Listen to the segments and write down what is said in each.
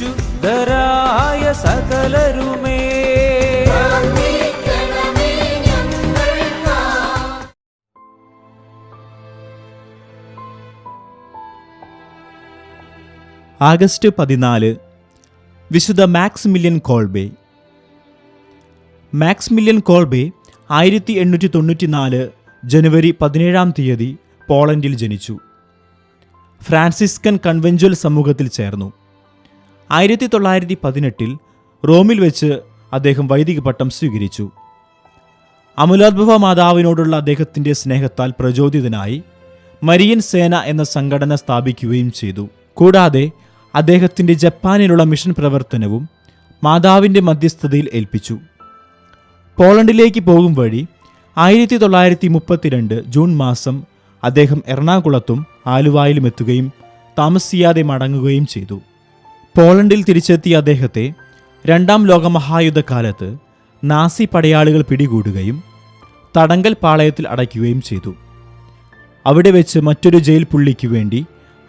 വിശുദ്ധരായ സകലരുമേ. August പതിനാല് വിശുദ്ധ Maximilian Kolbe. Maximilian Kolbe ആയിരത്തി എണ്ണൂറ്റി തൊണ്ണൂറ്റിനാല് ജനുവരി പതിനേഴാം തീയതി പോളണ്ടിൽ ജനിച്ചു. ഫ്രാൻസിസ്കൻ കൺവെൻച്വൽ സമൂഹത്തിൽ ചേർന്നു. ആയിരത്തി തൊള്ളായിരത്തി പതിനെട്ടിൽ റോമിൽ വെച്ച് അദ്ദേഹം വൈദിക പട്ടം സ്വീകരിച്ചു. അമുലോദ്ഭവ മാതാവിനോടുള്ള അദ്ദേഹത്തിന്റെ സ്നേഹത്താൽ പ്രചോദിതനായി മരിയൻ സേന എന്ന സംഘടന സ്ഥാപിക്കുകയും ചെയ്തു. കൂടാതെ അദ്ദേഹത്തിന്റെ ജപ്പാനിലുള്ള മിഷൻ പ്രവർത്തനവും മാതാവിന്റെ മധ്യസ്ഥതയിൽ ഏൽപ്പിച്ചു. പോളണ്ടിലേക്ക് പോകും വഴി ആയിരത്തി തൊള്ളായിരത്തി മുപ്പത്തിരണ്ട് ജൂൺ മാസം അദ്ദേഹം എറണാകുളത്തും ആലുവായിലും എത്തുകയും താമസിയാതെ മടങ്ങുകയും ചെയ്തു. പോളണ്ടിൽ തിരിച്ചെത്തിയ അദ്ദേഹത്തെ രണ്ടാം ലോകമഹായുദ്ധകാലത്ത് നാസി പടയാളികൾ പിടികൂടുകയും തടങ്കൽ പാളയത്തിൽ അടയ്ക്കുകയും ചെയ്തു. അവിടെ വെച്ച് മറ്റൊരു ജയിൽ പുള്ളിക്ക് വേണ്ടി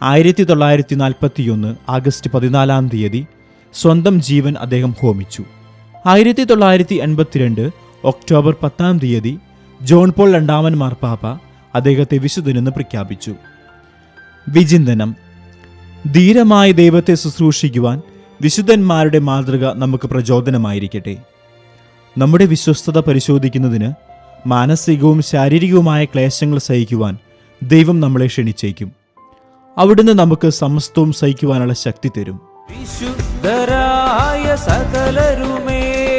ആയിരത്തി തൊള്ളായിരത്തി നാൽപ്പത്തിയൊന്ന് ആഗസ്റ്റ് പതിനാലാം തീയതി സ്വന്തം ജീവൻ അദ്ദേഹം ഹോമിച്ചു. ആയിരത്തി തൊള്ളായിരത്തി എൺപത്തിരണ്ട് ഒക്ടോബർ പത്താം തീയതി ജോൺ പോൾ രണ്ടാമൻ മാർപ്പാപ്പ അദ്ദേഹത്തെ വിശുദ്ധനെന്ന് പ്രഖ്യാപിച്ചു. വിചിന്തനം ധീരമായ ദൈവത്തെ ശുശ്രൂഷിക്കുവാൻ വിശുദ്ധന്മാരുടെ മാതൃക നമുക്ക് പ്രചോദനമായിരിക്കട്ടെ. നമ്മുടെ വിശ്വസ്തത പരിശോധിക്കുന്നതിന് മാനസികവും ശാരീരികവുമായ ക്ലേശങ്ങൾ സഹിക്കുവാൻ ദൈവം നമ്മളെ ക്ഷണിച്ചേക്കും. അവിടുന്ന് നമുക്ക് സമസ്തവും സഹിക്കുവാനുള്ള ശക്തി തരും. വിശുദ്ധരായ സകലരുമേ.